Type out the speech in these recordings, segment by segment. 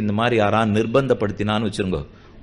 இந்த மாதிரி யாரான் நிர்பந்தப்படுத்தினான்னு வச்சிருங்க.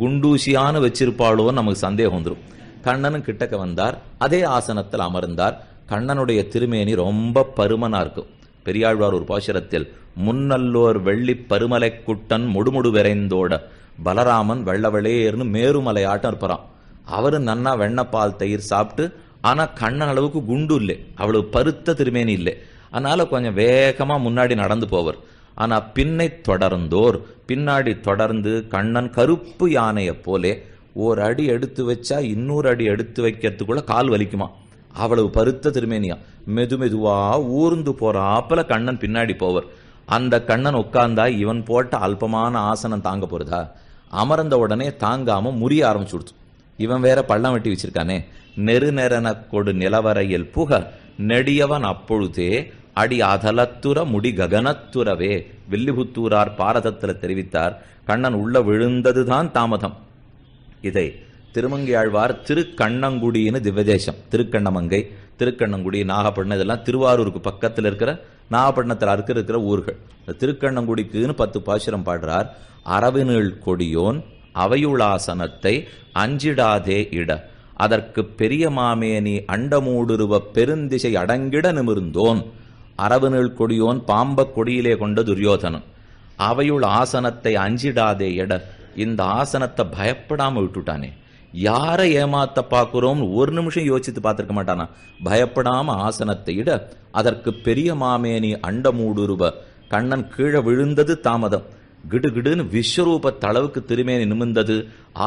குண்டூசியான வச்சிருப்பாளோன்னு நமக்கு சந்தேகம் வந்துடும் கண்ணனும் கிட்டக்க வந்தார். அதே ஆசனத்தில் அமர்ந்தார். கண்ணனுடைய திருமேனி ரொம்ப பருமனா இருக்கும். பெரியாழ்வார் ஒரு பாசுரத்தில் முன்னல்லோர் வெள்ளி பருமலை குட்டன் முடுமுடு விரைந்தோட பலராமன் வெள்ளவெளேர்னு மேருமலை ஆட்டம் இருப்பாராம். அவரு நன்னா வெண்ணப்பால் தயிர் சாப்பிட்டு ஆனா கண்ணன் அளவுக்கு குண்டு இல்லை. அவ்வளவு பருத்த திருமேனி இல்லை. அதனால கொஞ்சம் வேகமா முன்னாடி நடந்து போவர். ஆனா பின்னை தொடர்ந்தோர் பின்னாடி தொடர்ந்து கண்ணன் கருப்பு யானையை போலே ஒரு அடி எடுத்து வச்சா இன்னொரு அடி எடுத்து வைக்கிறதுக்குள்ள கால் வலிக்குமா? அவ்வளவு பருத்த திருமேனியா. மெது மெதுவா ஊர்ந்து போறாப்பல கண்ணன் பின்னாடி போவர். அந்த கண்ணன் உட்கார்ந்தா இவன் போட்ட அல்பமான ஆசனம் தாங்க போறதா? அமர்ந்த உடனே தாங்காம முறிய ஆரம்பிச்சு இவன் வேற பள்ளம் வெட்டி வச்சிருக்கானே. நெருநெறன கொடு நிலவரையில் புக நெடியவன் அப்பொழுதே அடி அதலத்துற முடி ககனத்துறவே. வில்லிபுத்தூரார் பாரதத்தில் தெரிவித்தார் கண்ணன் உள்ள விழுந்ததுதான் தாமதம். இதை திருமங்கியாழ்வார் திருக்கண்ணங்குடின்னு திவ்யதேசம் திருக்கண்ணமங்கை திருக்கண்ணங்குடி நாகப்பட்டினம் இதெல்லாம் திருவாரூருக்கு பக்கத்தில் இருக்கிற நாகப்பட்டினத்தில் அறுக்க இருக்கிற ஊர்கள். இந்த திருக்கண்ணங்குடிக்குன்னு பத்து பாசுரம் பாடுறார் அரவினீள் கொடியோன் அவையுளாசனத்தை அஞ்சிடாதே இட. அதற்கு பெரிய மாமேனி அண்டமூடுருவ பெருந்திசை அடங்கிட நிமிர்ந்தோன். அரவுநீள் கொடியோன் பாம்ப கொடியிலே கொண்ட துரியோதனன். அவையுள் ஆசனத்தை அஞ்சிடாதே எட இந்த ஆசனத்தை பயப்படாம விட்டுட்டானே. யாரை ஏமாத்த பார்க்கிறோம் ஒரு நிமிஷம் யோசித்து பார்த்துருக்க மாட்டானா? பயப்படாம ஆசனத்தை இட. அதற்கு பெரிய மாமேனி அண்டமூடுருவ. கண்ணன் கீழே விழுந்தது தாமதம். கிடுகிடுன்னு விஸ்வரூப தளவுக்கு திருமேனி நிமிர்ந்தது.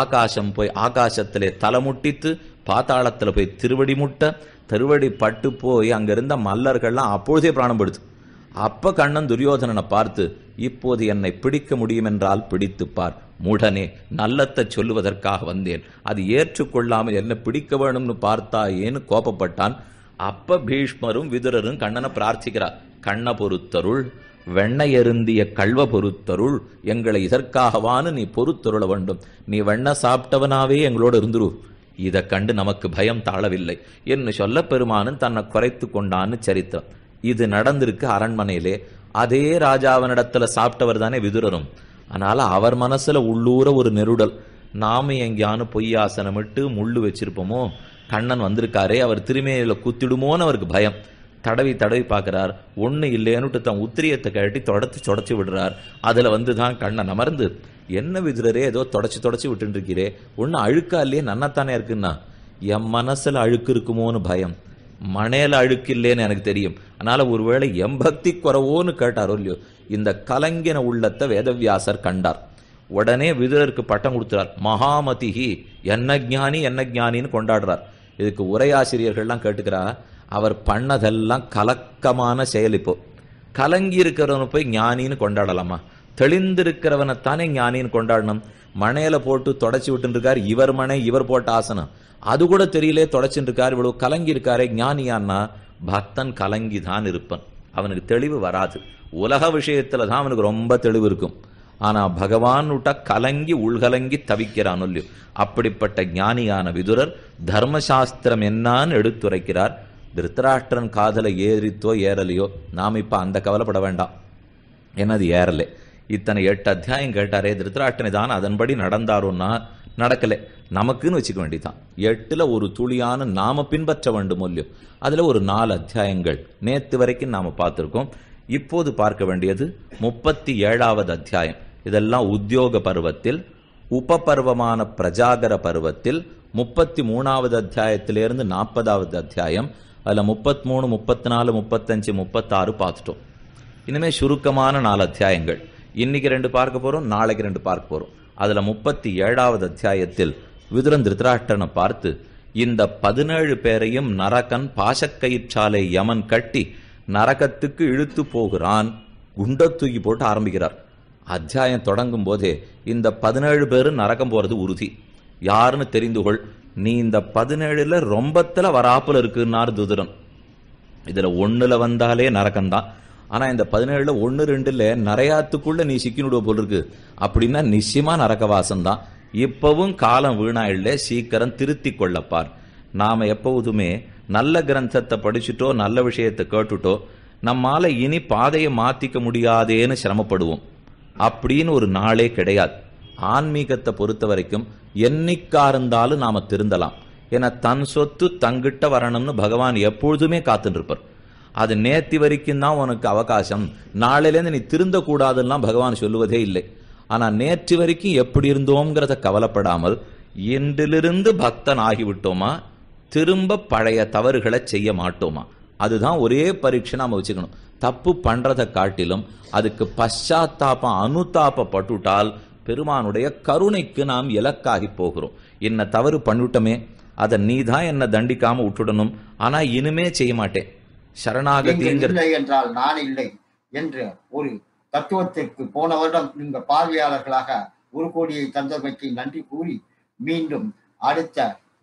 ஆகாசம் போய் ஆகாசத்திலே தலைமுட்டித்து பாத்தாளத்துல போய் திருவடி முட்ட திருவடி பட்டு போய் அங்கிருந்த மல்லர்கள்லாம் அப்பொழுதே பிராணம் படுத்து அப்ப கண்ணன் துரியோதனனை பார்த்து இப்போது என்னை பிடிக்க முடியும் என்றால் பிடித்து பார். மூடனே நல்லத்தை சொல்லுவதற்காக வந்தேன். அது ஏற்றுக்கொள்ளாமல் என்ன பிடிக்க வேணும்னு பார்த்தாயேன்னு கோபப்பட்டான். அப்ப பீஷ்மரும் விதுரரும் கண்ணனை பிரார்த்திக்கிறார். கண்ண பொறுத்தருள் வெண்ணெய் எருந்திய கல்வ பொறுத்தருள் எங்களை இதற்காகவான்னு நீ பொறுத்தருள வேண்டும். நீ வெண்ண சாப்பிட்டவனாவே எங்களோட இருந்துரு. இதை கண்டு நமக்கு பயம் தாழவில்லை. என்று சொல்ல பெருமானும் தன்னை குறைத்து கொண்டான்னு சரித்திரம். இது நடந்திருக்கு அரண்மனையிலே. அதே ராஜாவனிடத்துல சாப்பிட்டவர் தானே விதுரரும். அதனால அவர் மனசுல உள்ளூர ஒரு நெருடல். நாம எங்கேயானு பொய்யாசனமிட்டு முள்ளு வச்சிருப்போமோ? கண்ணன் வந்திருக்காரே அவர் திருமேல குத்திடுமோன்னு அவருக்கு பயம். தடவி தடவி பார்க்கிறார். ஒன்று இல்லையனுட்டு தன் உத்திரியத்தை கழட்டி தொடச்சு தொடச்சி விடுறார். அதில் வந்து தான் கண்ணை நமர்ந்து என்ன விதுரரே ஏதோ தொடச்சு தொடச்சி விட்டுருக்கிறே ஒன்றும் அழுக்கா இல்லையே நன்னத்தானே இருக்குன்னா? என் மனசில் அழுக்கு இருக்குமோன்னு பயம். மனையில் அழுக்கு இல்லைன்னு எனக்கு தெரியும். அதனால் ஒருவேளை எம்பக்தி குறவோன்னு கேட்டாரோ இல்லையோ? இந்த கலங்கின உள்ளத்தை வேதவியாசர் கண்டார். உடனே விதுரருக்கு பட்டம் கொடுத்துறார். மகாமதிகி என்ன ஞானி என்ன ஞானின்னு கொண்டாடுறார். இதுக்கு உரையாசிரியர்கள்லாம் கேட்டுக்கிறா அவர் பண்ணதெல்லாம் கலக்கமான செயல் இப்போ. கலங்கி இருக்கிறவனை போய் ஞானின்னு கொண்டாடலாமா? தெளிந்திருக்கிறவனைத்தானே ஞானின்னு கொண்டாடணும். மனையில போட்டு தொடச்சி விட்டு இருக்கார் இவர் மனை இவர் போட்ட ஆசனம். அது கூட தெரியலே தொடச்சிட்டு இருக்கார் இவ்வளவு கலங்கி இருக்காரே ஞானியான்னா பக்தன் கலங்கி தான் இருப்பன். அவனுக்கு தெளிவு வராது. உலக விஷயத்துல தான் அவனுக்கு ரொம்ப தெளிவு இருக்கும். ஆனா பகவான் கலங்கி உள்கலங்கி தவிக்கிறான் இல்லையோ அப்படிப்பட்ட ஞானியான விதுரர் தர்மசாஸ்திரம் என்னான்னு எடுத்துரைக்கிறார். திருத்தராஷ்டிரன் காதலை ஏறித்தோ ஏறலையோ நாம் இப்போ அந்த கவலைப்பட வேண்டாம். என்னது ஏறலை? இத்தனை எட்டு அத்தியாயம் கேட்டாரே திருத்தராஷ்டனை தான் அதன்படி நடந்தாரோன்னா நடக்கலை. நமக்குன்னு வச்சுக்க வேண்டிதான். எட்டில் ஒரு துளியான நாம பின்பற்ற வேண்டும் இல்லையோ அதில் ஒரு நாலு அத்தியாயங்கள். நேற்று வரைக்கும் நாம் பார்த்துருக்கோம். இப்போது பார்க்க வேண்டியது முப்பத்தி ஏழாவது அத்தியாயம். இதெல்லாம் உத்தியோக பருவத்தில் உபபர்வமான பிரஜாகர பருவத்தில் முப்பத்தி மூணாவது அத்தியாயத்திலிருந்து நாற்பதாவது அத்தியாயம். அதில் முப்பத்தி மூணு முப்பத்தி நாலு முப்பத்தஞ்சு முப்பத்தாறு பார்த்துட்டோம். இனிமே சுருக்கமான நாலு அத்தியாயங்கள். இன்னைக்கு ரெண்டு பார்க்க போகிறோம் நாளைக்கு ரெண்டு பார்க்க போகிறோம் அதில் முப்பத்தி ஏழாவது அத்தியாயத்தில் விதுரன் திருத்தராஷ்டனை பார்த்து இந்த பதினேழு பேரையும் நரகன் பாசக்கயிற்றாலை யமன் கட்டி நரகத்துக்கு இழுத்து போகிறான். குண்டை தூக்கி போட்டு ஆரம்பிக்கிறார். அத்தியாயம் தொடங்கும் போதே இந்த பதினேழு பேர் நரகம் போறது உறுதி. யாருன்னு தெரிந்து கொள். நீ இந்த பதினேழுல ரொம்பத்துல வராப்புல இருக்குன்னாரு துதுரன். இதுல ஒண்ணுல வந்தாலே நரகம்தான். ஆனா இந்த பதினேழுல ஒன்னு ரெண்டுல நிறையாத்துக்குள்ள நீ சிக்கினுடுவ போல் இருக்கு அப்படின்னா நிச்சயமா நரக்கவாசம் தான் இப்பவும் காலம் வீணாயில்ல. சீக்கிரம் திருத்தி கொள்ளப்பார் நாம எப்போதுமே நல்ல கிரந்தத்தை படிச்சுட்டோ நல்ல விஷயத்தை கேட்டுட்டோ நம்மால இனி பாதையை மாத்திக்க முடியாதேன்னு சிரமப்படுவோம். அப்படின்னு ஒரு நாளே கிடையாது. ஆன்மீகத்தை பொறுத்த வரைக்கும் என்னைக்கா இருந்தாலும் நாம திருந்தலாம். ஏன்னா தன் சொத்து தங்கிட்ட வரணும்னு பகவான் எப்பொழுதுமே காத்துருப்பார் அது நேத்தி வரைக்கும் தான் உனக்கு அவகாசம். நாளையிலேருந்து நீ திருந்த கூடாதுலாம் பகவான் சொல்லுவதே இல்லை. ஆனா நேற்று வரைக்கும் எப்படி இருந்தோங்கிறத கவலைப்படாமல் இன்றிலிருந்து பக்தன் ஆகிவிட்டோமா திரும்ப பழைய தவறுகளை செய்ய மாட்டோமா? அதுதான் ஒரே பரீட்சை நாம வச்சுக்கணும். தப்பு பண்றதை காட்டிலும் அதுக்கு பశ్చాத்தாபம் அனுதாபப்பட்டுட்டால் பெருமானுடைய கருணைக்கு நாம் இலக்காகி போகிறோம். என்ன தவறு பண்ணிட்டோமே அதை நீ தான் என்னை தண்டிக்காம விட்டுடணும். ஆனா இனிமே செய்ய மாட்டேன். சரணாகதி என்றால் நான் இல்லை என்று ஒரு தத்துவத்திற்கு போன வருடம் நீங்க பார்வையாளர்களாக ஒரு கோடியை தந்தமைக்கு நன்றி கூறி மீண்டும் அடுத்த